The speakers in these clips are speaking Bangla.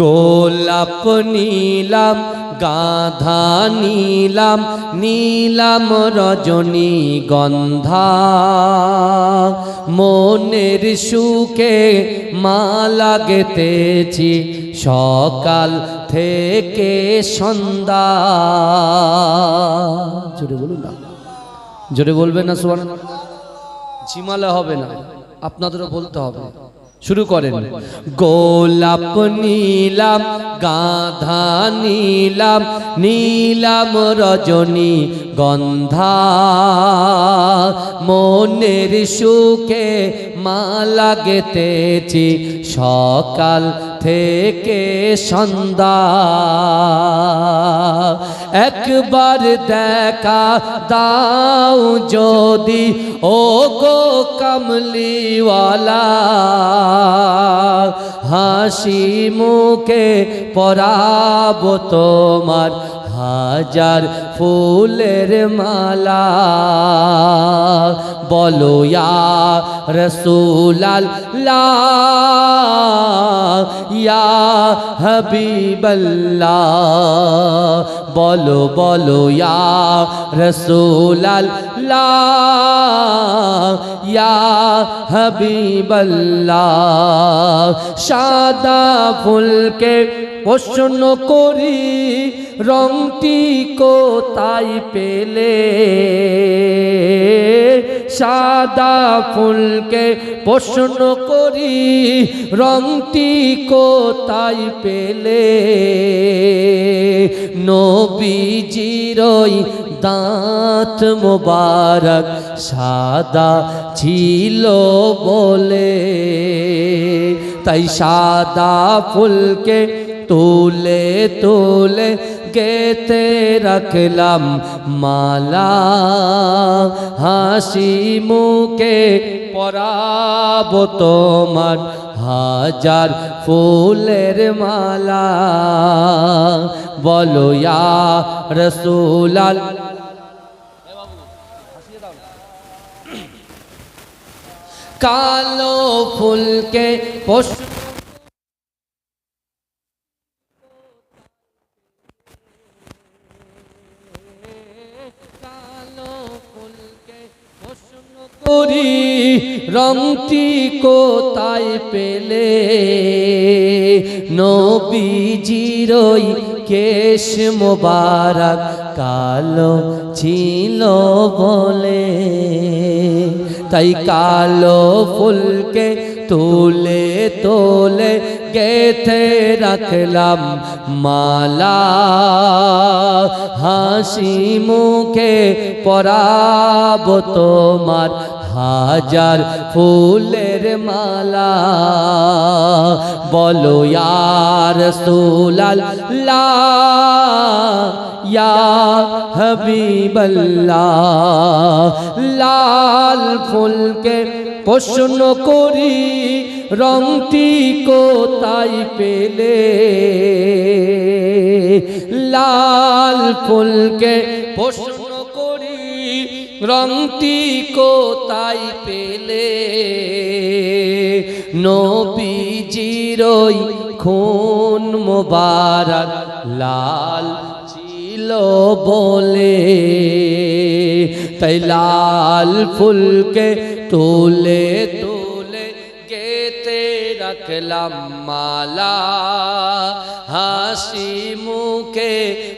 গোলাপ নীলাম, গাধা নীলাম নীলাম রজনী গন্ধা। মনের সুখে মালা গেতেছি সকাল থেকে সন্ধ্যা। জোরে বলুন না। জোরে বলবেন না সোয়ান ঝিমালে হবে না, আপনাদেরও বলতে হবে। শুরু করেন। গোলাপ নীলাম গাধা নীলাম নীলাম রজনী গন্ধা। মনের সুখে মা গেতেছি সকাল থেকে সন্ধ্যা। একবার দেখা দাও যদি ও গো কমলিওয়ালা। হাসি মুখে পরাব তোমার হাজার ফুলের মালা। বলো, ইয়া রসুলাল্লাহ, ইয়া হাবিবাল্লাহ। বলো বলো, ইয়া রসুলাল্লাহ, ইয়া হাবিবাল্লাহ। সাদা ফুলকে প্রশ্ন করি, রংটি কোথায় পেলে সাদা ফুলকে প্রশ্ন করি, রংটি কোথায় পেলে? নবীজিরই দাঁত মোবারক সাদা ছিল বলে। তাই সাদা ফুলকে তুলে তুলে গেতে রাখলাম মালা, হাসি মুখে পরাব তোমার হাজার ফুলের মালা। বলো, ইয়া রসুলাল কালো ফুলকে পোষ কালো ফুলকে প্রশ্ন করি, রংটি কোথায় পেলে? নবীজিরই কেশ মোবারক কালো ছিল বলে। তাই কালো ফুলকে তুলে তোলে গেথে রাখলাম মালা। হাসি মুখে পরাব তোমার হাজার ফুলের মালা। বলো, ইয়ার সুলাল্লাহ ইয়া হাবিবাল্লাহ, লাল ফুলকে প্রশ্ন করি, রংটি কোথায় পেলে? লাল ফুলকে প্রশ্ন রংটি কোথায় পেলে? নবীজিরই খুন মোবারক লাল ছিল বলে। তাই লাল ফুলকে তোলে তোলে গেতে রাখলাম মালা। হাসি মুখে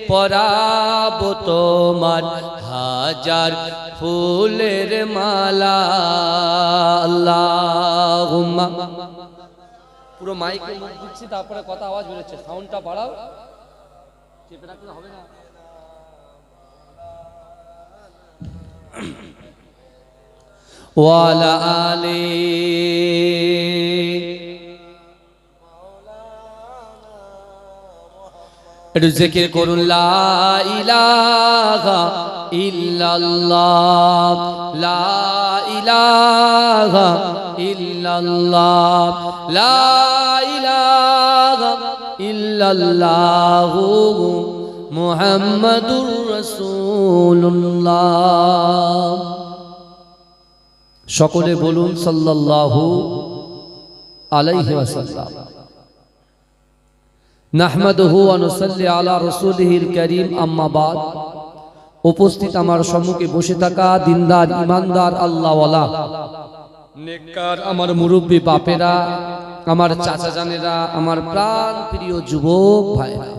পরাব তোমার হাজার ফুলের মালা আল্লাহ পুরো মাইকে মুখ দিচ্ছি, তারপরে কথা আওয়াজ বেরোচ্ছে। সাউন্ডটা বাড়াও। চেপে রাখলে হবে না। একটু জিকির করুন, লা ইলাহা ইল্লাল্লাহ, লা ইলাহা ইল্লাল্লাহ, লা ইলাহা ইল্লাল্লাহ মুহাম্মাদুর রাসূলুল্লাহ। সকলে বলুন সাল্লাল্লাহু আলাইহি ওয়াসাল্লাম। নাহমাদহু আনুসাল্লি আলা রসুলহির করিম আম্মাবাদ উপস্থিত আমার সম্মুখে বসে থাকা দিনদার ইমানদার আল্লাহওয়ালা। আমার মুরব্বী বাপেরা, আমার চাচা জানেরা, আমার প্রাণ প্রিয় যুবক ভাইরা।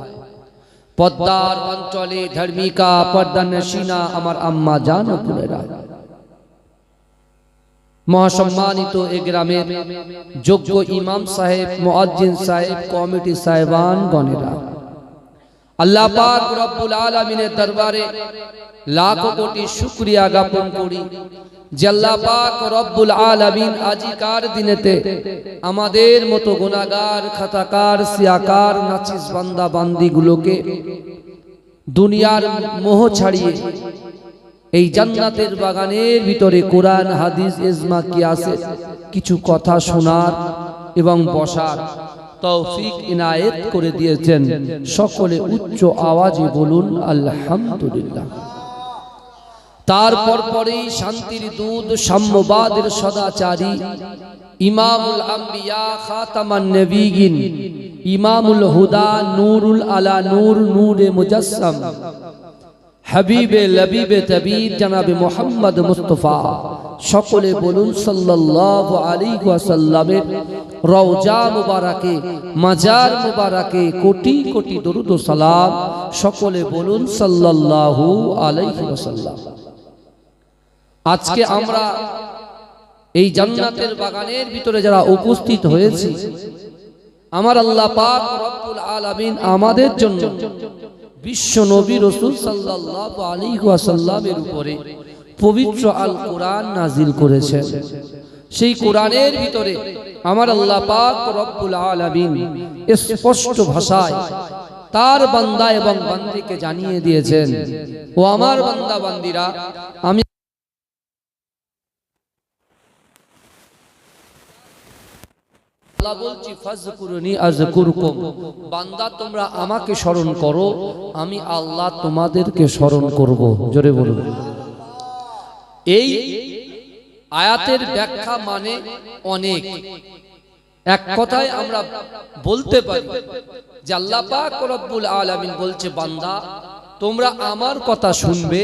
পদ্মার অঞ্চলে ধর্মিকা, পর্দা নসিনা আমার আম্মা জান মহাসম্মানিত এ গ্রামের যোগ্য ইমাম সাহেব মুয়াজ্জিন সাহেব, কমিটি সাহেবান গণেরা আল্লাহ পাক রব্বুল আলামিনের দরবারে লাখ কোটি শুকরিয়া জ্ঞাপন করি যে আল্লাহ পাক রব্বুল আলামিন আজিকার দিনেতে আমাদের মতো গুনাহগার, খাতাকার, সিয়াকার, নাচিস বান্দা, বান্দিগুলোকে দুনিয়ার মোহ ছাড়িয়ে এই জান্নাতের বাগানের ভিতরে কোরআন, হাদিস, ইজমা কি আছে কিছু কথা শোনার এবং বসার তৌফিক ইনায়েত করে দিয়েছেন। সকলে উচ্চ আওয়াজে বলুন, আলহামদুলিল্লাহ। তারপর পরেই শান্তির দুধ সাম্যবাদের সদাচারী, ইমামুল আম্বিয়া, খাতামান নবীগিন, ইমামুল হুদা, নূরুল আলা, নূর নূরে মুজাসসাম হাবিবে লবিবে তবিব জনাবে মোহাম্মদ মুস্তফা। সকলে বলুন সাল্লাল্লাহু আলাইহি ওয়াসাল্লামের রওজা মুবারাকে মাজার মুবারাকে কোটি কোটি দরুদ ও সালাম। সকলে বলুন সাল্লাল্লাহু আলাইহি ওয়াসাল্লাম। আজকে আমরা এই জান্নাতের বাগানের ভিতরে যারা উপস্থিত হয়েছি আমার আল্লাহ পাক রব্বুল আলামিন আমাদের জন্য বিশ্ব নবী রসুল সাল্লাহ আলী ওয়াসাল্লামের উপরে পবিত্র আল কোরআন নাজিল করেছে। সেই কোরআনের ভিতরে আমার আল্লাহ পাক রব্বুল আলামিন স্পষ্ট ভাষায় তার বান্দা এবং বান্দিকে জানিয়ে দিয়েছেন, ও আমার বান্দা বান্দিরা আমি আল্লাহ বলছি, ফাজকুরুনি আজকুরকুম। বান্দা, তোমরা আমাকে স্মরণ করো, আমি আল্লাহ তোমাদেরকে স্মরণ করব। জোরে বলুন। এই আয়াতের ব্যাখ্যা মানে অনেক। এক কথায় আমরা বলতে পারি যে আল্লাহ পাক রব্বুল আলামিন বলছে, বান্দা, তোমরা আমার কথা শুনবে,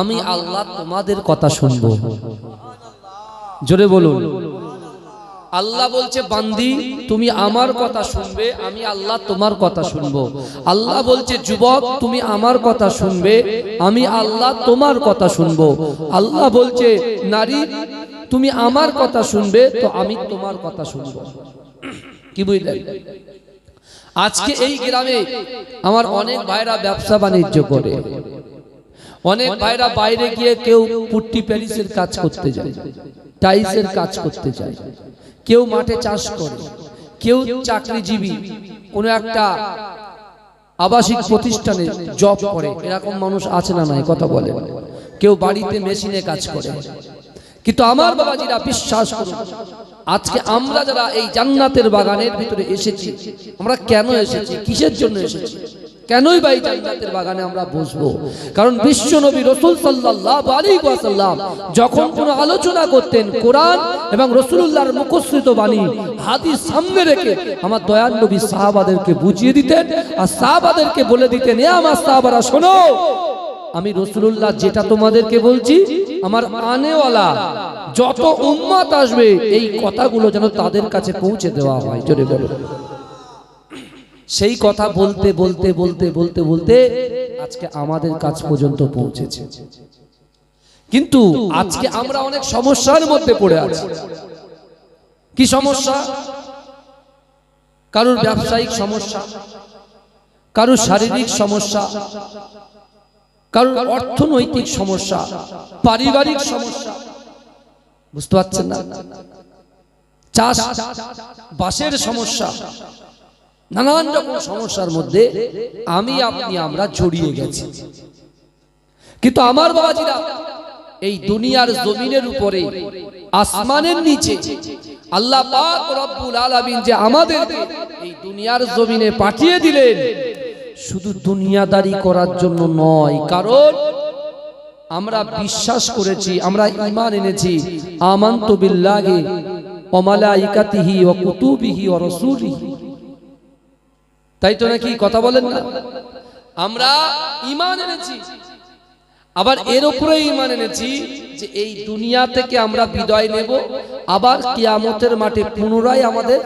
আমি আল্লাহ তোমাদের কথা শুনব। জোরে বলুন। আল্লাহ বলছে, বান্দি, তুমি আমার কথা শুনবে, আমি আল্লাহ তোমার কথা শুনব। আল্লাহ বলছে, যুবক, তুমি আমার কথা শুনবে, আমি আল্লাহ তোমার কথা শুনব। আল্লাহ বলছে, নারী, তুমি আমার কথা শুনবে, তো আমি তোমার কথা শুনব। কি বুঝলেন? আজকে এই গ্রামে আমার অনেক ভাইরা ব্যবসা বাণিজ্য করে। অনেক ভাইরা বাইরে গিয়ে কেউ পুট্টি প্যারিসের কাজ করতে যায় টাইসের কাজ করতে যায়। কেউ মাঠে চাষ করে, কেউ চাকরিজীবী, কোনো একটা আবাসিক প্রতিষ্ঠানে জব করে, এরকম মানুষ আছে না নাই, কথা বলে। কেউ বাড়িতে মেশিনে কাজ করে। কিন্তু আমার বাবাজিরা বিশ্বাস করুন, আজকে আমরা যারা এই জান্নাতের বাগানের ভিতরে এসেছি, আমরা কেন এসেছি, কিসের জন্য এসেছি? কেনই বা এই জান্নাতের বাগানে আমরা বসবো? কারণ বিশ্ব নবী রসুল সাল্লাল্লাহু আলাইহি ওয়াসাল্লাম যখন কোনো আলোচনা করতেন কোরআন এবং রসুলুল্লাহর মুখস্থিত বাণী হাদিস সামনে রেখে আমার দয়াল নবী সাহাবাদেরকে বুঝিয়ে দিতেন আর সাহাবাদেরকে বলে দিতেন, এ আমার সাহাবারা, শোনো, আমি রসুলুল্লাহ যেটা তোমাদেরকে বলছি, আমার আনেওয়ালা যত উম্মাত আসবে, এই কথাগুলো যেন তাদের কাছে পৌঁছে দেওয়া হয়। জোরে বলো সেই কথা বলতে বলতে বলতে বলতে বলতে আজকে আমাদের কাজ পর্যন্ত পৌঁছেছে। কিন্তু আজকে আমরা অনেক সমস্যার মধ্যে পড়ে আছি। কি সমস্যা? কারোর ব্যবসায়িক সমস্যা? কারোর শারীরিক সমস্যা? কারোর অর্থনৈতিক সমস্যা? পারিবারিক সমস্যা? বুঝতে পারছেন না? চাষ? বাসের সমস্যা। নানান রকম সমস্যার মধ্যে আমি, আপনি, আমরা জড়িয়ে গেছি। কিন্তু আমার বাবাজিরা, এই দুনিয়ার জমিনের উপরে, আসমানের নিচে, আল্লাহ পাক রব্বুল আলামিন যে আমাদের এই দুনিয়ার জমিনে পাঠিয়ে দিলেন, শুধু দুনিয়াদারি করার জন্য নয়, কারণ আমরা বিশ্বাস করেছি, আমরা ঈমান এনেছি, আমান্ত বিল্লাহি ওয়া মালাইকাতিহি ওয়া কুতুবিহি ওয়া রাসূলিহি। তাই তো নাকি কথা বলেন না? আমরা ইমান এনেছি। আবার এর উপরে ইমান এনেছি যে এই দুনিয়া থেকে আমরা বিদায় নেব আবার কিয়ামতের মাঠে পুনরায় আমাদের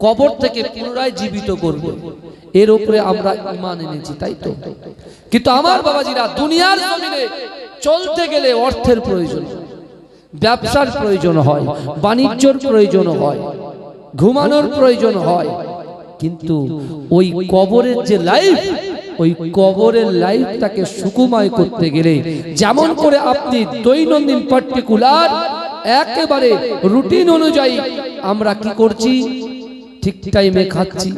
কবর থেকে পুনরায় জীবিত করব। এর উপরে আমরা ইমান এনেছি তাই তো? কিন্তু আমার বাবাজিরা দুনিয়ার জমিনে চলতে গেলে অর্থের প্রয়োজন ব্যবসার প্রয়োজন হয় বাণিজ্যর প্রয়োজন হয় ঘুমানোর প্রয়োজন হয় কিন্তু ওই কবরের যে লাইফ ওই কবরের লাইফটাকে সুকুমায় করতে গেলে যেমন করে আপনি দৈনন্দিন পার্টিকুলার একেবারে রুটিন অনুযায়ী আমরা কি করছি? ঠিক টাইমে খাচ্ছি,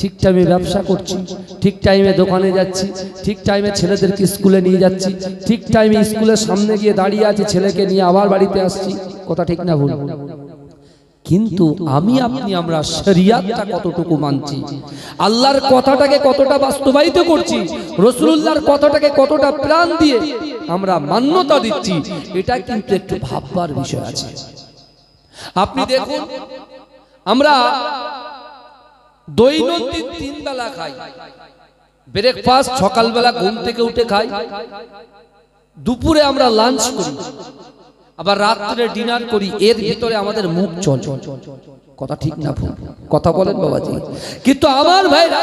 ঠিক টাইমে ব্যবসা করছি, ঠিক টাইমে দোকানে যাচ্ছি, ঠিক টাইমে ছেলেদেরকে স্কুলে নিয়ে যাচ্ছি, ঠিক টাইমে স্কুলের সামনে গিয়ে দাঁড়িয়ে আছি, ছেলেকে নিয়ে আবার বাড়িতে আসছি। কথা ঠিক না ভুল? কিন্তু আমি আপনি আমরা শরিয়াতটা কতটুকু মানছি? আল্লাহর কথাটাকে কতটা বাস্তবায়িত করছি? রসুল্লাহর কথাটাকে কতটা প্রাণ দিয়ে আমরা মান্যতা দিচ্ছি? এটা কিন্তু একটু ভাববার বিষয় আছে। আপনি দেখুন আমরা দৈনন্দিন তিন বেলা খাই। ব্রেকফাস্ট সকালবেলা ঘুম থেকে উঠে খাই। দুপুরে আমরা লাঞ্চ করি। আবার রাত্রে ডিনার করি, এর ভিতরে আমাদের মুখ চল কথা ঠিক না কথা বলেন বাবাজি। কিন্তু আমার ভাইরা,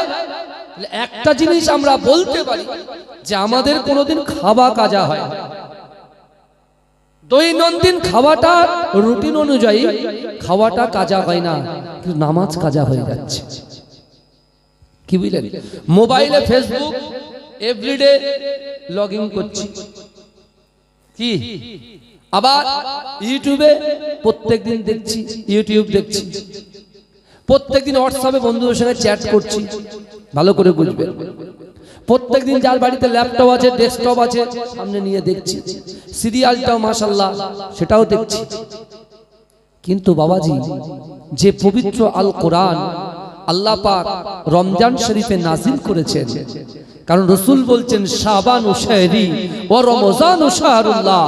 একটা জিনিস আমরা বলতে পারি, যে আমাদের কোনোদিন খাওয়া কাজা হয়। দৈনন্দিন খাওয়াটা, রুটিন অনুযায়ী খাওয়াটা কাজা হয় না, কিন্তু নামাজ কাজা হয়ে যাচ্ছে। কি বুঝলেন? মোবাইলে ফেসবুক, এভরিডে লগ ইন করছি। কি? আবার ইউটিউবে প্রত্যেকদিন দেখছি ইউটিউব দেখছি। প্রত্যেকদিন হোয়াটসঅ্যাপে বন্ধুদের সঙ্গে চ্যাট করছি। ভালো করে বুঝবেন। প্রত্যেকদিন যার বাড়িতে ল্যাপটপ আছে ডেস্কটপ আছে, সামনে নিয়ে দেখছি। সিরিয়ালটাও মাশাল্লাহ সেটাও দেখছি। কিন্তু বাবাজি, যে পবিত্র আল কোরআন আল্লাহ পাক রমজান শরীফে নাজিল করেছেন। কারণ রসুল বলছেন, শাবান ও শাহরি ও রমজান ও শাহরুল্লাহ।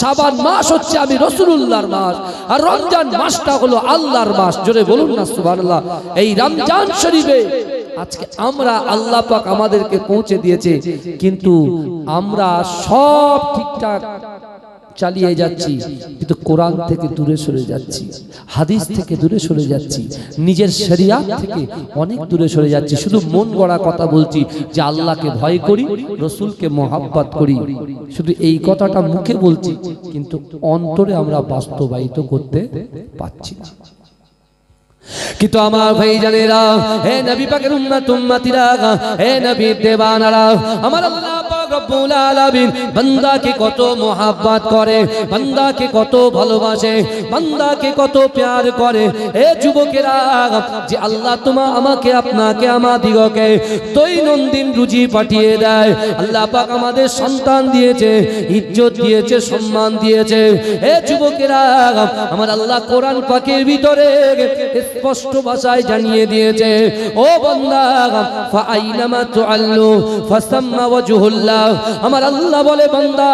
শাবান মাস হচ্ছে আমি রসুলুল্লাহর মাস। আর রমজান মাসটা হলো আল্লাহর মাস। জোরে বলুন না, সুবহানাল্লাহ। এই রমজান শরীফে আজকে আমরা আল্লাহ পাক আমাদেরকে পৌঁছে দিয়েছে। কিন্তু আমরা সব ঠিকঠাক চালিয়ে যাচ্ছি কিন্তু কোরআন থেকে দূরে সরে যাচ্ছি হাদিস থেকে দূরে সরে যাচ্ছি নিজের শরিয়াত থেকে অনেক দূরে সরে যাচ্ছি। শুধু মন গড়া কথা বলছি যে আল্লাহকে ভয় করি রসুলকে মোহাব্বত করি। শুধু এই কথাটা মুখে বলছি কিন্তু অন্তরে আমরা বাস্তবায়িত করতে পারছি না। কিন্তু আমার ভাই জানেরা হে নবী পাকের উম্মত উম্মতিরা হে নবী দেবানারা আমার আল্লাহ রব্বুল আলামিন বান্দাকে কত মোহাব্বত করে, বান্দাকে কত ভালোবাসে, বান্দাকে কত প্যার করে। হে যুবকেরা, যে আল্লাহ তোমা আমাকে, আপনাকে আমাদিগকে দৈনন্দিন রুজি পাঠিয়ে দেয়। আল্লাহ পাক আমাদের সন্তান দিয়েছে, ইজ্জত দিয়েছে, সম্মান দিয়েছে। হে যুবকেরা, আমার আল্লাহ কোরআন পাকের ভিতরে স্পষ্ট ভাষায় জানিয়ে দিয়েছে, ও বান্দা, ফাআইনামা তুআল্লু, ফাসাম্মা ওয়াজহুল্লাহ। আমার আল্লাহ বলে, বান্দা,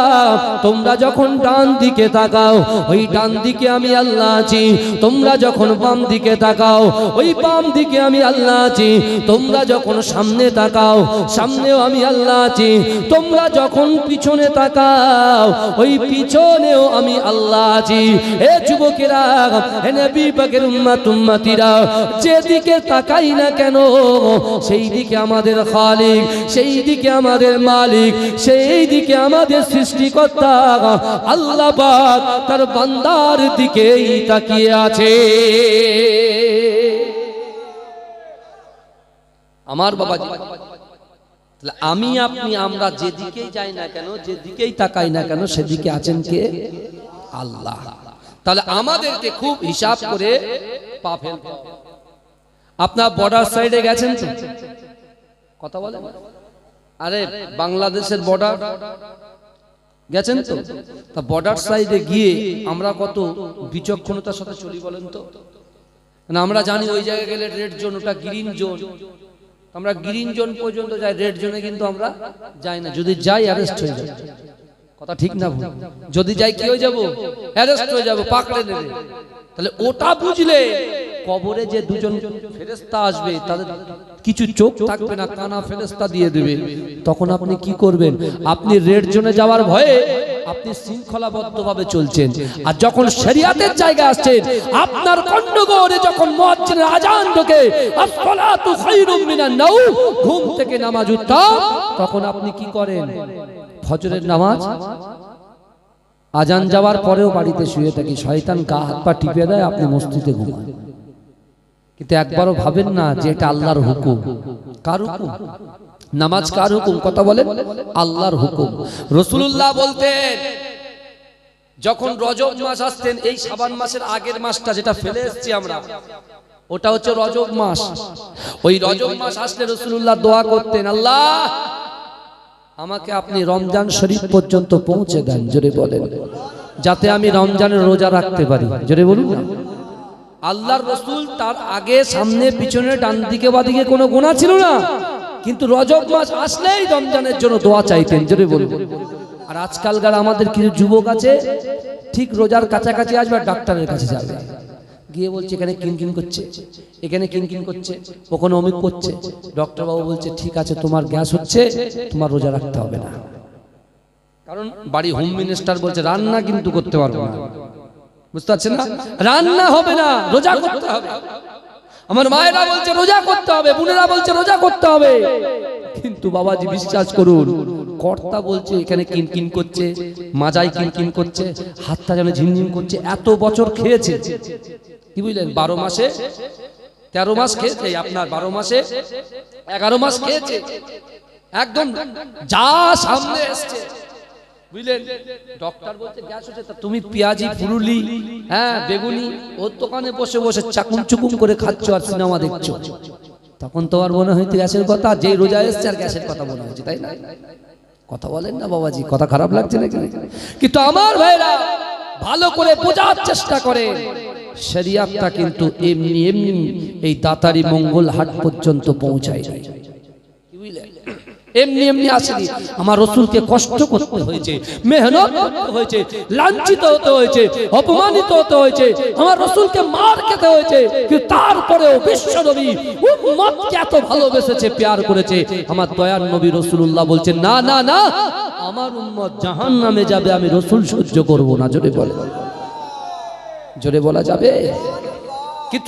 তোমরা যখন ডান দিকে তাকাও, ওই ডান দিকে আমি আল্লাহ আছি। তোমরা যখন বাম দিকে তাকাও, ওই বাম দিকে আমি আল্লাহ আছি। তোমরা যখন সামনে তাকাও, সামনেও আমি আল্লাহ আছি। তোমরা যখন পিছনে তাকাও, ওই পিছনেও আমি আল্লাহ আছি। এ যুবকেরা হে নবী পাকের উম্মাত উম্মাতিরা, যেদিকে তাকাই না কেন সেই দিকে আমাদের খালিক সেই দিকে আমাদের মালিক সেই দিকে আমাদের সৃষ্টিকর্তা আল্লাহ পাক তার বান্দার দিকেই তাকিয়ে আছে। আমার বাবা তাহলে আমি, আপনি, আমরা যেদিকেই যাই না কেন, যেদিকেই তাকাই না কেন, সেদিকে আছেন কে? আল্লাহ। তাহলে আমাদেরকে খুব হিসাব করে আপনার বর্ডার সাইডে গেছেন কথা বলেন। আরে, বাংলাদেশের বর্ডার গেছেন তো? তা বর্ডার সাইডে গিয়ে আমরা কত বিচক্ষণতার সাথে চলি বলেন তো? আমরা জানি ওই জায়গায় গেলে রেড জোন ওটা গ্রিন জোন আমরা গ্রিন জোন পর্যন্ত যাই রেড জোনে কিন্তু আমরা যাই না। যদি যাই অ্যারেস্ট হয়ে যাই কথা ঠিক না ভুল? যদি যাই, কি হয়ে যাব? অ্যারেস্ট হয়ে যাব, পাকড়ে নেবে। তাহলে ওটা বুঝলে কবরে যে দুজন ফেরেস্তা আসবে, তাদের কিছু চোখ থাকবে না, কানা ফেরেস্তা দিয়ে দেবে। তখন আপনি কি করবেন? আপনি রেড জোনে যাওয়ার ভয়ে আপনি শৃঙ্খলাবদ্ধভাবে চলছেন। আর যখন শরিয়াতের জায়গা আসছেন, আপনার কন্ডগোরে যখন মুয়াজ্জিনের আজান ঢোকে ঘুম থেকে নামাজ উঠতাম তখন আপনি কি করেন? ফজরের নামাজ? আজান যাওয়ার পরেও বাড়িতে শুয়ে থাকি। শয়তান গা হাত পা টিপে দেয়, আপনি মসজিদে ঘুমান। কিন্তু একবারও ভাবেন না যে এটা আল্লাহর হুকুম। কার হুকুম? নামাজ কার হুকুম? কথা বলেন। আল্লাহর হুকুম। রসুল্লাহ বলতেন, যখন রজব মাস আসতেন, এই সাবান মাসের আগের মাসটা যেটা ফেলে এসেছি আমরা, ওটা হচ্ছে রজব মাস। ওই রজব মাস আসলে রসুল্লাহ দোয়া করতেন, আল্লাহ, আমাকে আপনি রমজান শরীফ পর্যন্ত পৌঁছে দেন। জোরে বলেন। যাতে আমি রমজানের রোজা রাখতে পারি। জোরে বলুন না। আল্লাহর রসুল তার আগে সামনে, পিছনে, ডান দিকে, বা দিকে কোনো গোনা ছিল না। কিন্তু রজব মাস আসলেই রমজানের জন্য দোয়া চাইতেন, জোরে বলুন। আর আজকালকার আমাদের কিছু যুবক আছে, ঠিক রোজার কাছাকাছি আসবে, ডাক্তারের কাছে যাবে। গিয়ে বলছে, এখানে কিনকিন করছে? এখানে কিনকিন করছে? ওখানে অমিক করছে। ডক্টরবাবু বলছে, ঠিক আছে, তোমার গ্যাস হচ্ছে, তোমার রোজা রাখতে হবে না। কারণ বাড়ি হোম মিনিস্টার বলছে, রান্না কিন্তু করতে পারব না। বুঝতে পারছেন না? রান্না হবে না, রোজা করতে হবে। আমার মায়েরা বলছে, রোজা করতে হবে, বোনেরা বলছে, রোজা করতে হবে। কিন্তু বাবাজি, বিশ্বাস করুন, কর্তা বলছে, এখানে কিনকিন করছে মাজাই কিনকিন করছে, হাতটা যেন ঝিমঝিম করছে, এত বছর খেয়েছে। কি বুঝলেন, বারো মাসে, তেরো মাস খেয়েছে, আপনার বারো মাসে, এগারো মাস খেয়েছে। একদম যা সামনে এসছে। বুঝলেন? ডক্টর বলছে, গ্যাস হচ্ছে তুমি পেঁয়াজি পুরুলি হ্যাঁ বেগুনি, ওর দোকানে বসে বসে চাকুম চুকুম করে খাচ্ছ আর সিনেমা দেখছ। তখন তো আর মনে হইতে গ্যাসের কথা, যেই রোজা এসছে আর গ্যাসের কথা মনে তাই না? কথা বলেন না বাবাজি, কথা খারাপ লাগছে নাকি? কিন্তু আমার ভাইরা ভালো করে বোঝার চেষ্টা করে। শরিয়াতটা কিন্তু এমনি এমনি এই দাতারি মঙ্গল হাট পর্যন্ত পৌঁছায় যায়? এমনি এমনি আসেনি। আমার রসুলকে কষ্ট করতে হয়েছে, মেহনত করতে হয়েছে, লাঞ্ছিত হতে হয়েছে, অপমানিত হতে হয়েছে, আমার রসুলকে মার খেতে হয়েছে, কিন্তু তারপরেও বিশ্ব নবী উম্মতকে এত ভালোবেসেছে, প্যার করেছে। আমার দয়ার নবী রসুল্লাহ বলছে না না না, আমার উম্মত জাহান নামে যাবে, আমি রসুল সহ্য করব না। জোরে বলে জোরে বলা যাবে? কিন্তু